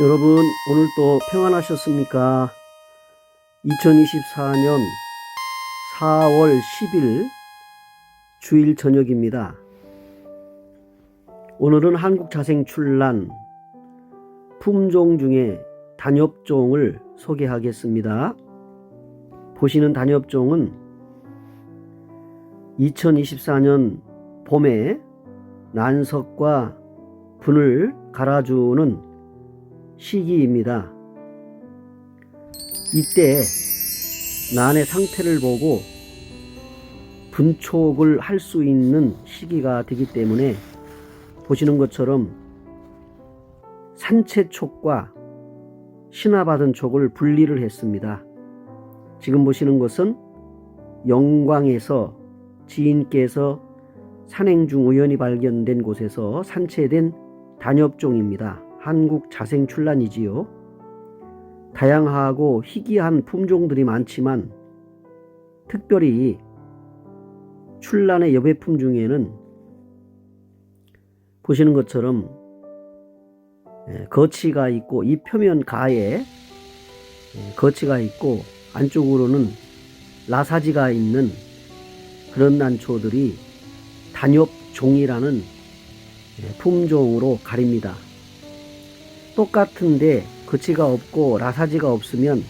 여러분, 오늘 또 평안하셨습니까? 2024년 4월 10일 주일 저녁입니다. 오늘은 한국 자생 출란 품종 중에 단엽종을 소개하겠습니다. 보시는 단엽종은 2024년 봄에 난석과 분을 갈아주는 시기입니다. 이때 난의 상태를 보고 분촉을 할 수 있는 시기가 되기 때문에 보시는 것처럼 산채촉과 신화받은 촉을 분리를 했습니다. 지금 보시는 것은 영광에서 지인께서 산행 중 우연히 발견된 곳에서 산채된 단엽종입니다. 한국 자생 출란이지요. 다양하고 희귀한 품종들이 많지만 특별히 출란의 여배품 중에는 보시는 것처럼 예, 거치가 있고 이 표면 가에 예, 거치가 있고 안쪽으로는 라사지가 있는 그런 난초들이 단엽종이라는 예, 품종으로 가립니다. 똑같은데 거치가 없고 라사지가 없으면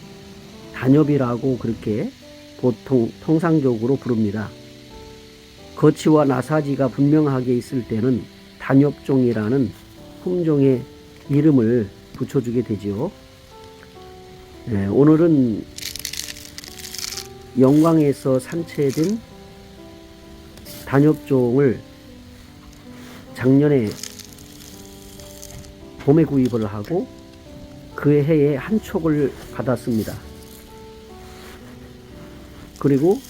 단엽이라고 그렇게 보통 통상적으로 부릅니다. 거치와 나사지가 분명하게 있을 때는 단엽종이라는 품종의 이름을 붙여주게 되지요. 네, 오늘은 영광에서 산채된 단엽종을 작년에 봄에 구입을 하고 그 해에 한 촉을 받았습니다. 그리고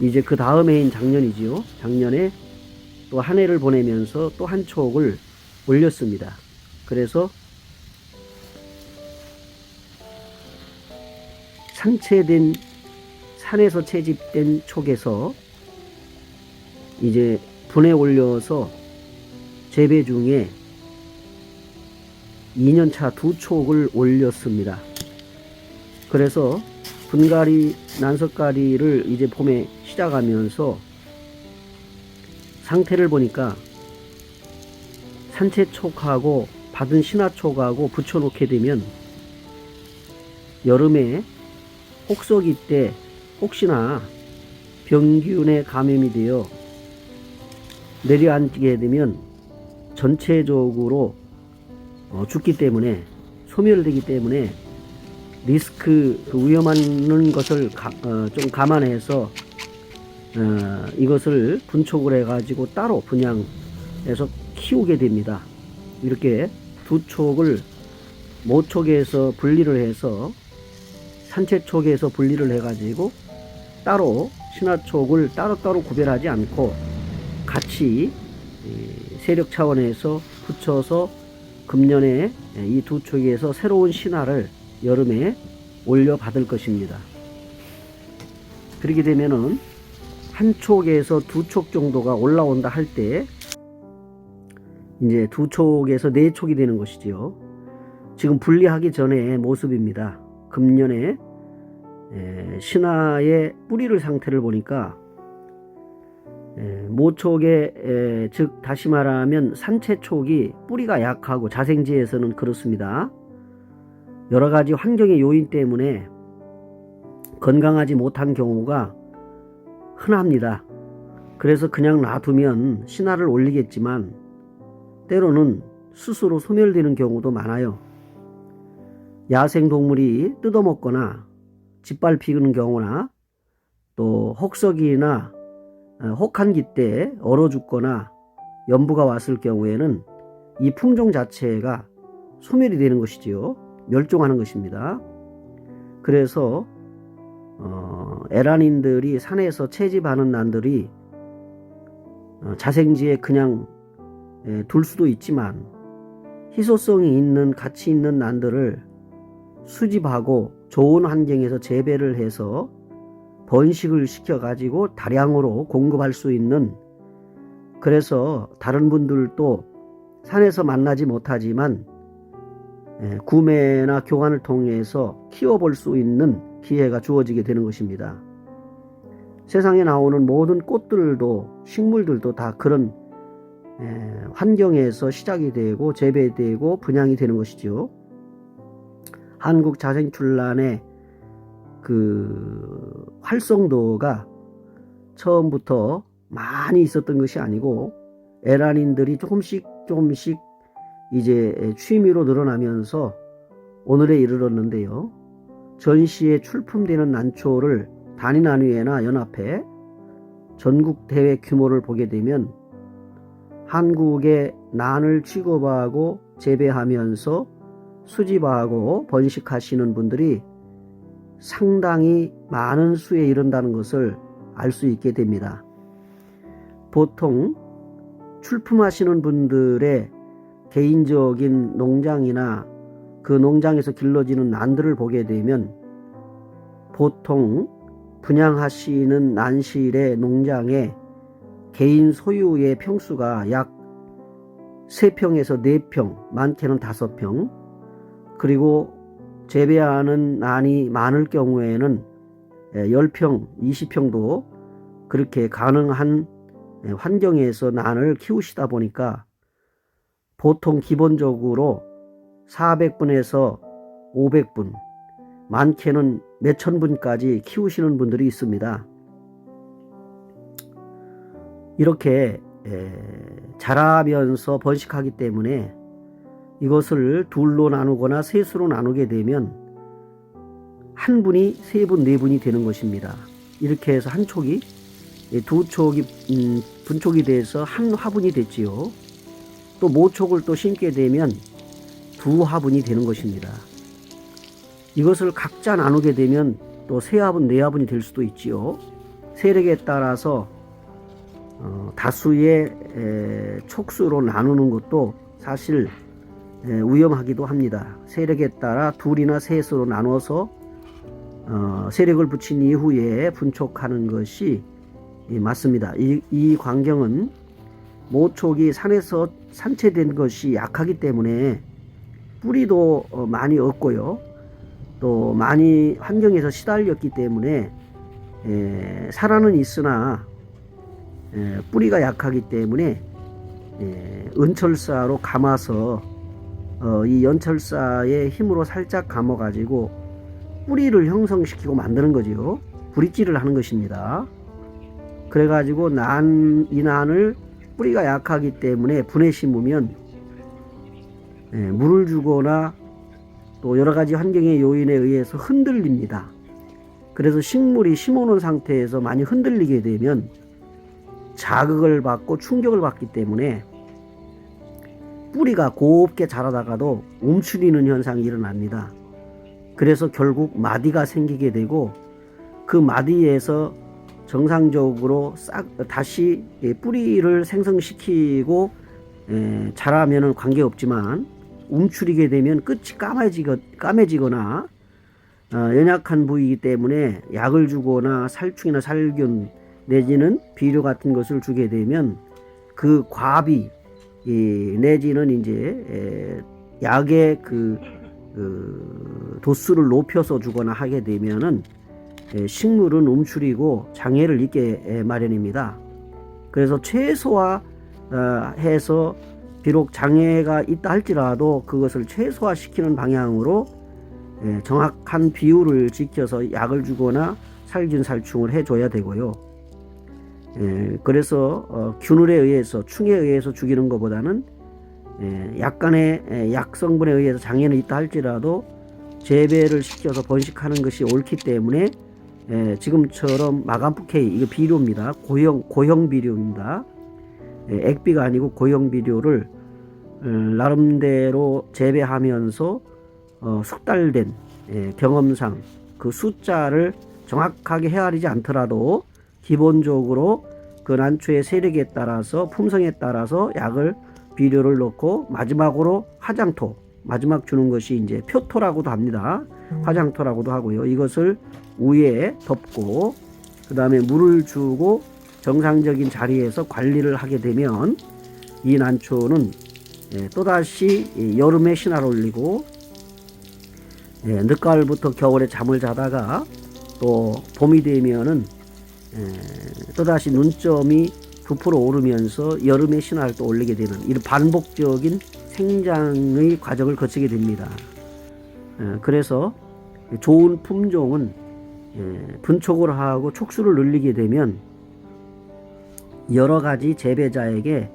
이제 그 다음 해인 작년이지요. 작년에 또 한 해를 보내면서 또 한 촉을 올렸습니다. 그래서 상체된 산에서 채집된 촉에서 이제 분에 올려서 재배 중에 2년차 두 촉을 올렸습니다. 그래서 분갈이, 난석갈이를 이제 봄에 시작하면서 상태를 보니까 산채촉하고 받은 신화촉하고 붙여놓게 되면 여름에 혹서기 때 혹시나 병균에 감염이 되어 내려앉게 되면 전체적으로 어, 죽기 때문에 소멸되기 때문에 리스크 그 위험한 것을 가, 어, 좀 감안해서 어, 이것을 분촉을 해가지고 따로 분양해서 키우게 됩니다. 이렇게 두 촉을 모촉에서 분리를 해서 산채촉에서 분리를 해가지고 따로 신화촉을 따로따로 구별하지 않고 같이 세력 차원에서 붙여서 금년에 이두 촉에서 새로운 신화를 여름에 올려 받을 것입니다. 그렇게 되면은 한 촉에서 두 촉 정도가 올라온다 할 때 이제 두 촉에서 네 촉이 되는 것이지요. 지금 분리하기 전의 모습입니다. 금년에 신화의 뿌리를 상태를 보니까 모촉의 즉 다시 말하면 산채촉이 뿌리가 약하고 자생지에서는 그렇습니다. 여러 가지 환경의 요인 때문에 건강하지 못한 경우가 흔합니다. 그래서 그냥 놔두면 신화를 올리겠지만 때로는 스스로 소멸되는 경우도 많아요. 야생 동물이 뜯어먹거나 짓밟히는 경우나 또 혹석이나 혹한기 때 얼어 죽거나 연부가 왔을 경우에는 이 품종 자체가 소멸이 되는 것이지요. 멸종하는 것입니다. 그래서 어, 에란인들이 산에서 채집하는 난들이 어, 자생지에 그냥 에, 둘 수도 있지만 희소성이 있는 가치 있는 난들을 수집하고 좋은 환경에서 재배를 해서 번식을 시켜 가지고 다량으로 공급할 수 있는 그래서 다른 분들도 산에서 만나지 못하지만 예, 구매나 교환을 통해서 키워볼 수 있는 기회가 주어지게 되는 것입니다. 세상에 나오는 모든 꽃들도 식물들도 다 그런 예, 환경에서 시작이 되고 재배되고 분양이 되는 것이죠. 한국 자생출란의 그 활성도가 처음부터 많이 있었던 것이 아니고 에란인들이 조금씩 조금씩 이제 취미로 늘어나면서 오늘에 이르렀는데요. 전시에 출품되는 난초를 단위 단위에나 연합해 전국 대회 규모를 보게 되면 한국의 난을 취급하고 재배하면서 수집하고 번식하시는 분들이 상당히 많은 수에 이른다는 것을 알 수 있게 됩니다. 보통 출품하시는 분들의 개인적인 농장이나 그 농장에서 길러지는 난들을 보게 되면 보통 분양하시는 난실의 농장의 개인 소유의 평수가 약 3평에서 4평, 많게는 5평, 그리고 재배하는 난이 많을 경우에는 10평, 20평도 그렇게 가능한 환경에서 난을 키우시다 보니까 보통 기본적으로 400분에서 500분, 많게는 몇천 분까지 키우시는 분들이 있습니다. 이렇게 자라면서 번식하기 때문에 이것을 둘로 나누거나 셋으로 나누게 되면 한 분이 세 분, 네 분이 되는 것입니다. 이렇게 해서 한 촉이 두 촉이 음, 분촉이 돼서 한 화분이 됐지요. 또 모촉을 또 심게 되면 두 화분이 되는 것입니다. 이것을 각자 나누게 되면 또 세 화분, 네 화분이 될 수도 있지요. 세력에 따라서 어, 다수의 에, 촉수로 나누는 것도 사실 에, 위험하기도 합니다. 세력에 따라 둘이나 셋으로 나눠서 어, 세력을 붙인 이후에 분촉하는 것이 예, 맞습니다. 이, 이 광경은 모촉이 산에서 산채된 것이 약하기 때문에 뿌리도 어, 많이 없고요. 또 많이 환경에서 시달렸기 때문에 에, 살아는 있으나 에, 뿌리가 약하기 때문에 에, 은철사로 감아서 어, 이 연철사의 힘으로 살짝 감아 가지고 뿌리를 형성시키고 만드는 거지요. 뿌리질을 하는 것입니다. 그래가지고 난, 이 난을 뿌리가 약하기 때문에 분해 심으면 예, 물을 주거나 또 여러 가지 환경의 요인에 의해서 흔들립니다. 그래서 식물이 심어놓은 상태에서 많이 흔들리게 되면 자극을 받고 충격을 받기 때문에 뿌리가 곱게 자라다가도 움츠리는 현상이 일어납니다. 그래서 결국 마디가 생기게 되고 그 마디에서 정상적으로 싹 다시 뿌리를 생성시키고 에, 자라면은 관계 없지만 움츠리게 되면 끝이 까매지거, 까매지거나 어, 연약한 부위이기 때문에 약을 주거나 살충이나 살균 내지는 비료 같은 것을 주게 되면 그 과비 이, 내지는 이제 에, 약의 그, 그 도수를 높여서 주거나 하게 되면은 에, 식물은 움츠리고 장애를 입게 에, 마련입니다. 그래서 최소화 어, 해서 비록 장애가 있다 할지라도 그것을 최소화시키는 방향으로 에, 정확한 비율을 지켜서 약을 주거나 살균 살충을 해줘야 되고요. 에, 그래서 어, 균을에 의해서 충에 의해서 죽이는 것보다는 에, 약간의 에, 약성분에 의해서 장애는 있다 할지라도 재배를 시켜서 번식하는 것이 옳기 때문에 에, 지금처럼 마감프케이 이거 비료입니다. 고형 고형 비료입니다. 에, 액비가 아니고 고형 비료를 어, 나름대로 재배하면서 어, 숙달된 에, 경험상 그 숫자를 정확하게 헤아리지 않더라도 기본적으로 그 난초의 세력에 따라서 품성에 따라서 약을 비료를 넣고 마지막으로 화장토 마지막 주는 것이 이제 표토라고도 합니다. 화장토라고도 하고요. 이것을 위에 덮고 그 다음에 물을 주고 정상적인 자리에서 관리를 하게 되면 이 난초는 예, 또다시 이 여름에 신화를 올리고 예, 늦가을부터 겨울에 잠을 자다가 또 봄이 되면은 에, 또다시 눈점이 부풀어 오르면서 여름에 신화를 또 올리게 되는 이런 반복적인 생장의 과정을 거치게 됩니다. 에, 그래서 좋은 품종은 에, 분촉을 하고 촉수를 늘리게 되면 여러 가지 재배자에게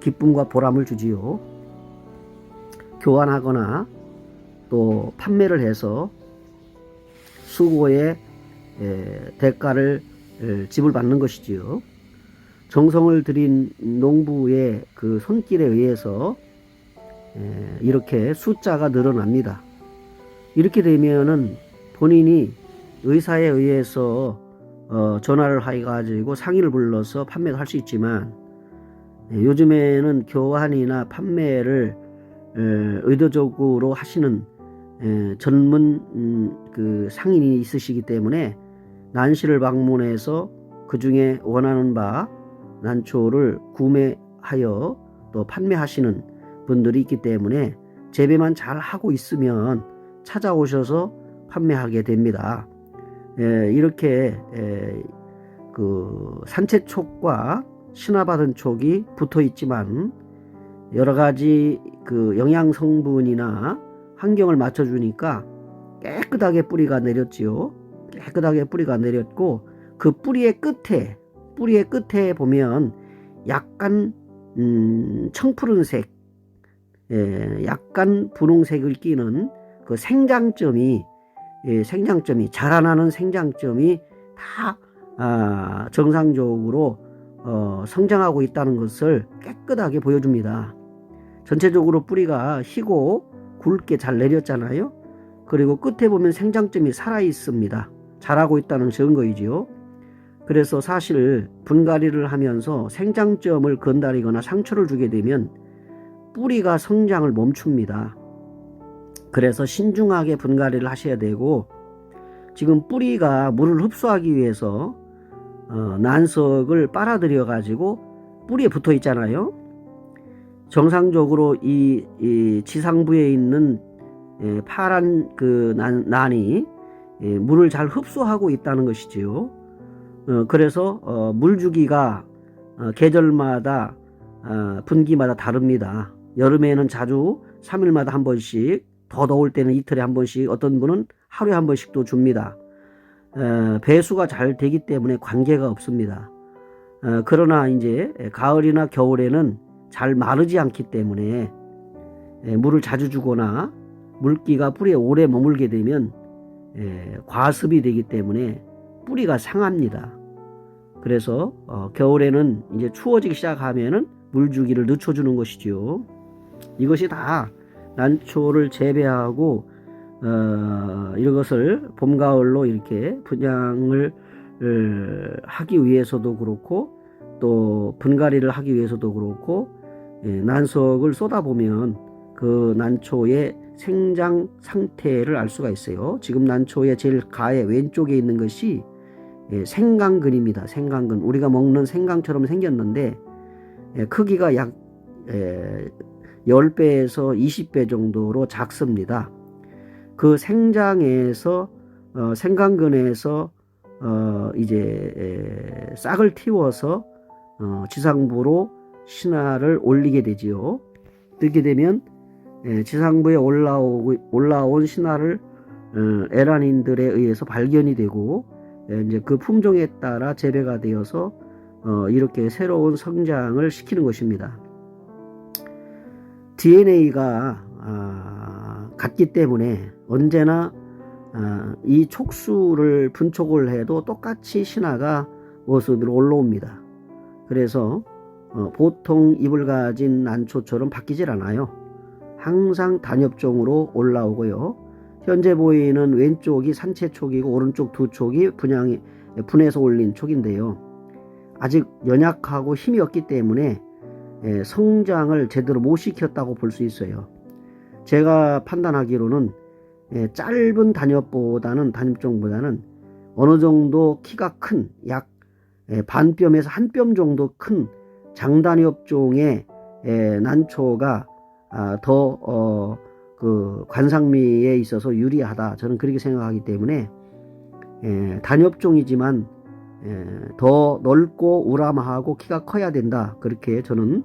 기쁨과 보람을 주지요. 교환하거나 또 판매를 해서 수고의 에, 대가를 에, 지불받는 것이지요. 정성을 들인 농부의 그 손길에 의해서 에, 이렇게 숫자가 늘어납니다. 이렇게 되면은 본인이 의사에 의해서 어, 전화를 해가지고 상의를 불러서 판매를 할 수 있지만 예, 요즘에는 교환이나 판매를 에, 의도적으로 하시는 에, 전문 음, 그 상인이 있으시기 때문에 난시를 방문해서 그 중에 원하는 바 난초를 구매하여 또 판매하시는 분들이 있기 때문에 재배만 잘 하고 있으면 찾아오셔서 판매하게 됩니다. 에, 이렇게 에, 그 산채촉과 신화받은 촉이 붙어 있지만 여러 가지 그 영양 성분이나 환경을 맞춰주니까 깨끗하게 뿌리가 내렸지요. 깨끗하게 뿌리가 내렸고 그 뿌리의 끝에 뿌리의 끝에 보면 약간 음, 청푸른색, 예, 약간 분홍색을 띠는 그 생장점이 예, 생장점이 자라나는 생장점이 다 아, 정상적으로 어, 성장하고 있다는 것을 깨끗하게 보여줍니다. 전체적으로 뿌리가 희고 굵게 잘 내렸잖아요. 그리고 끝에 보면 생장점이 살아 있습니다. 자라고 있다는 증거이지요. 그래서 사실 분갈이를 하면서 생장점을 건다리거나 상처를 주게 되면 뿌리가 성장을 멈춥니다. 그래서 신중하게 분갈이를 하셔야 되고 지금 뿌리가 물을 흡수하기 위해서 어, 난석을 빨아들여 가지고 뿌리에 붙어 있잖아요. 정상적으로 이, 이 지상부에 있는 예, 파란 그 난, 난이 예, 물을 잘 흡수하고 있다는 것이지요. 어, 그래서 어, 물 주기가 어, 계절마다 어, 분기마다 다릅니다. 여름에는 자주 3일마다 한 번씩, 더 더울 때는 이틀에 한 번씩, 어떤 분은 하루에 한 번씩도 줍니다. 어, 배수가 잘 되기 때문에 관계가 없습니다. 어, 그러나 이제 가을이나 겨울에는 잘 마르지 않기 때문에 예, 물을 자주 주거나 물기가 뿌리에 오래 머물게 되면 예, 과습이 되기 때문에 뿌리가 상합니다. 그래서 어, 겨울에는 이제 추워지기 시작하면은 물 주기를 늦춰주는 것이지요. 이것이 다 난초를 재배하고 어, 이런 것을 봄 가을로 이렇게 분양을 어, 하기 위해서도 그렇고 또 분갈이를 하기 위해서도 그렇고 예, 난석을 쏟아 보면 그 난초의 생장 상태를 알 수가 있어요. 지금 난초의 제일 가에 왼쪽에 있는 것이 예, 생강근입니다. 생강근. 우리가 먹는 생강처럼 생겼는데 예, 크기가 약 예, 10배에서 20배 정도로 작습니다. 그 생장에서 어, 생강근에서 어, 이제 에, 싹을 틔워서 어, 지상부로 신화를 올리게 되지요. 그렇게 되면 예, 지상부에 올라오고 올라온 신화를 어, 에란인들에 의해서 발견이 되고 예, 이제 그 품종에 따라 재배가 되어서 어, 이렇게 새로운 성장을 시키는 것입니다. DNA가 아, 같기 때문에 언제나 아, 이 촉수를 분촉을 해도 똑같이 신화가 모습으로 올라옵니다. 그래서 어, 보통 잎을 가진 난초처럼 바뀌질 않아요. 항상 단엽종으로 올라오고요. 현재 보이는 왼쪽이 산채 촉이고 오른쪽 두 촉이 분양이 분해서 올린 촉인데요. 아직 연약하고 힘이 없기 때문에 예, 성장을 제대로 못 시켰다고 볼 수 있어요. 제가 판단하기로는 예, 짧은 단엽보다는 단엽종보다는 어느 정도 키가 큰약 예, 반뼘에서 한 뼘 정도 큰 장단엽종의 예, 난초가 아, 더 어, 그 관상미에 있어서 유리하다. 저는 그렇게 생각하기 때문에 예, 단엽종이지만 예, 더 넓고 우람하고 키가 커야 된다. 그렇게 저는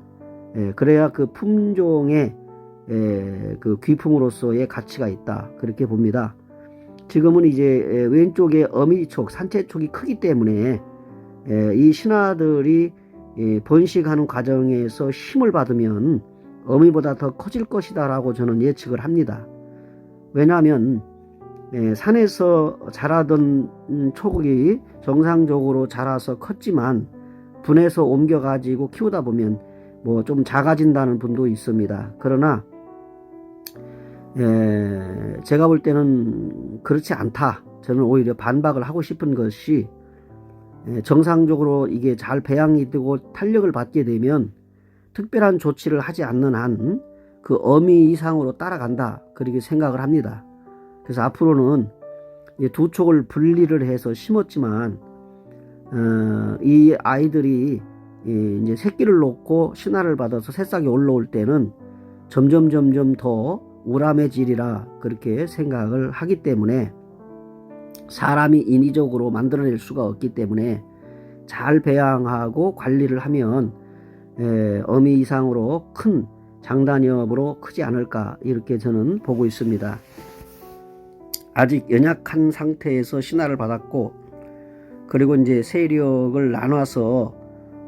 예, 그래야 그 품종의 예, 그 귀품으로서의 가치가 있다. 그렇게 봅니다. 지금은 이제 예, 왼쪽에 어미촉, 산채촉이 크기 때문에 예, 이 신화들이 예, 번식하는 과정에서 힘을 받으면 어미보다 더 커질 것이다 라고 저는 예측을 합니다. 왜냐하면 예, 산에서 자라던 음, 촉이 정상적으로 자라서 컸지만 분해서 옮겨가지고 키우다 보면 뭐 좀 작아진다는 분도 있습니다. 그러나 예, 제가 볼 때는 그렇지 않다. 저는 오히려 반박을 하고 싶은 것이 예, 정상적으로 이게 잘 배양이 되고 탄력을 받게 되면 특별한 조치를 하지 않는 한 그 어미 이상으로 따라간다. 그렇게 생각을 합니다. 그래서 앞으로는 이두 촉을 분리를 해서 심었지만 어, 이 아이들이 이 이제 새끼를 놓고 신화를 받아서 새싹이 올라올 때는 점점 점점 더 우람해지리라 그렇게 생각을 하기 때문에 사람이 인위적으로 만들어낼 수가 없기 때문에 잘 배양하고 관리를 하면 에, 어미 이상으로 큰 장단엽으로 크지 않을까 이렇게 저는 보고 있습니다. 아직 연약한 상태에서 신화를 받았고 그리고 이제 세력을 나눠서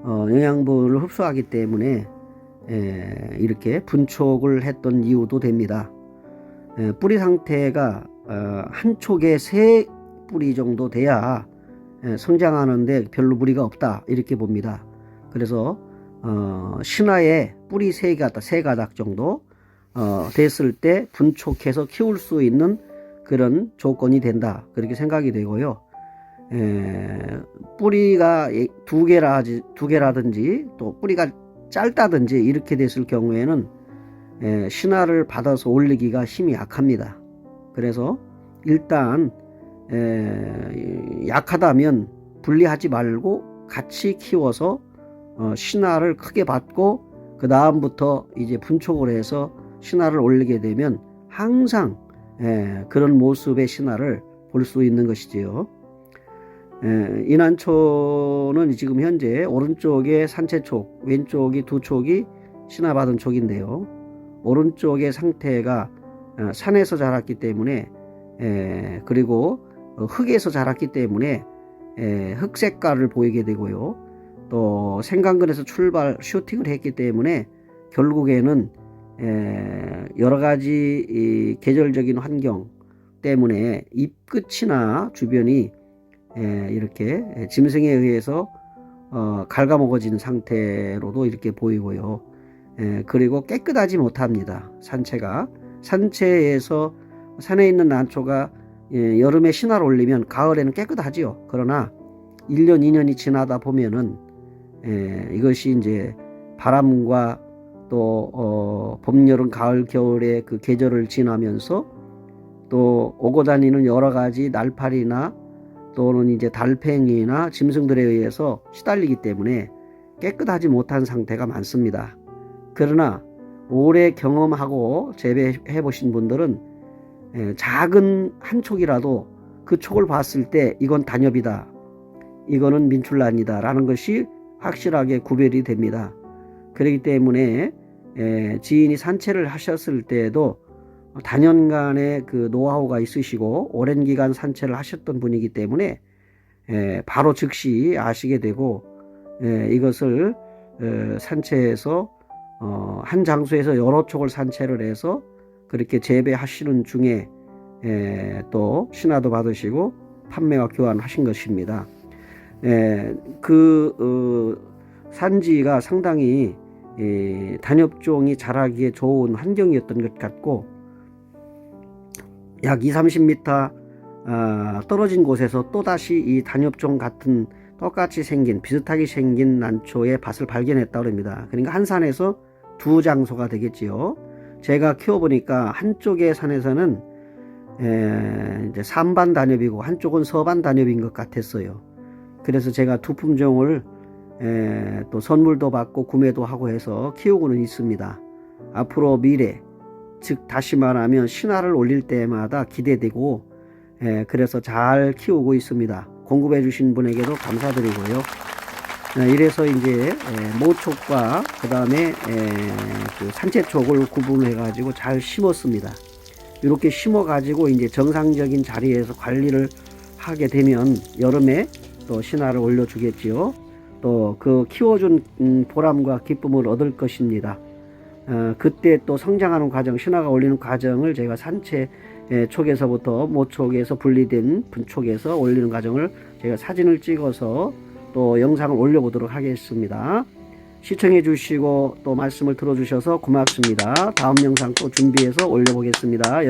어, 영양분을 흡수하기 때문에 에, 이렇게 분촉을 했던 이유도 됩니다. 에, 뿌리 상태가 어, 한 촉에 세 뿌리 정도 돼야 에, 성장하는데 별로 무리가 없다 이렇게 봅니다. 그래서 어, 신화에 뿌리 세 가닥, 세 가닥 정도 어, 됐을 때 분촉해서 키울 수 있는 그런 조건이 된다 그렇게 생각이 되고요. 에, 뿌리가 두 개라 두 개라든지 또 뿌리가 짧다든지 이렇게 됐을 경우에는 에, 신화를 받아서 올리기가 힘이 약합니다. 그래서 일단 에, 약하다면 분리하지 말고 같이 키워서 어, 신화를 크게 받고 그 다음부터 이제 분촉을 해서 신화를 올리게 되면 항상 에, 그런 모습의 신화를 볼 수 있는 것이지요. 에, 이난초는 지금 현재 오른쪽에 산채촉, 왼쪽이 두 촉이 신화받은 촉인데요. 오른쪽의 상태가 어, 산에서 자랐기 때문에 에, 그리고 어, 흙에서 자랐기 때문에 에, 흙 색깔을 보이게 되고요. 또 생강근에서 출발 슈팅을 했기 때문에 결국에는 에, 여러 가지 이 계절적인 환경 때문에 잎 끝이나 주변이 에, 이렇게 짐승에 의해서 어, 갉아먹어진 상태로도 이렇게 보이고요. 에, 그리고 깨끗하지 못합니다. 산채가 산채에서 산에 있는 난초가 예, 여름에 신화를 올리면 가을에는 깨끗하지요. 그러나 1년, 2년이 지나다 보면은 에, 이것이 이제 바람과 또 어, 봄, 여름, 가을, 겨울의 그 계절을 지나면서 또 오고 다니는 여러 가지 날파리나 또는 이제 달팽이나 짐승들에 의해서 시달리기 때문에 깨끗하지 못한 상태가 많습니다. 그러나 오래 경험하고 재배해 보신 분들은 에, 작은 한 촉이라도 그 촉을 봤을 때 이건 단엽이다. 이거는 민출란이다. 라는 것이 확실하게 구별이 됩니다. 그렇기 때문에 에, 지인이 산채를 하셨을 때에도 단연간의 그 노하우가 있으시고 오랜 기간 산채를 하셨던 분이기 때문에 에, 바로 즉시 아시게 되고 에, 이것을 에, 산채에서 어, 한 장소에서 여러 촉을 산채를 해서 그렇게 재배하시는 중에 에, 또 신화도 받으시고 판매와 교환하신 것입니다. 에, 그 어, 산지가 상당히 이 단엽종이 자라기에 좋은 환경이었던 것 같고 약 2, 30m 아, 떨어진 곳에서 또다시 이 단엽종 같은 똑같이 생긴 비슷하게 생긴 난초의 밭을 발견했다고 합니다. 그러니까 한 산에서 두 장소가 되겠지요. 제가 키워보니까 한쪽의 산에서는 에, 이제 삼반 단엽이고 한쪽은 서반 단엽인 것 같았어요. 그래서 제가 두 품종을 에, 또 선물도 받고 구매도 하고 해서 키우고는 있습니다. 앞으로 미래 즉 다시 말하면 신화를 올릴 때마다 기대되고 예, 그래서 잘 키우고 있습니다. 공급해 주신 분에게도 감사드리고요. 예, 이래서 이제 예, 모촉과 그 다음에 그 산채촉을 구분해 가지고 잘 심었습니다. 이렇게 심어 가지고 이제 정상적인 자리에서 관리를 하게 되면 여름에 또 신화를 올려주겠지요. 또 그 키워준 음, 보람과 기쁨을 얻을 것입니다. 어, 그때 또 성장하는 과정, 신화가 올리는 과정을 제가 산채 예, 촉에서부터 모촉에서 분리된 분촉에서 올리는 과정을 제가 사진을 찍어서 또 영상을 올려보도록 하겠습니다. 시청해 주시고 또 말씀을 들어주셔서 고맙습니다. 다음 영상 또 준비해서 올려보겠습니다.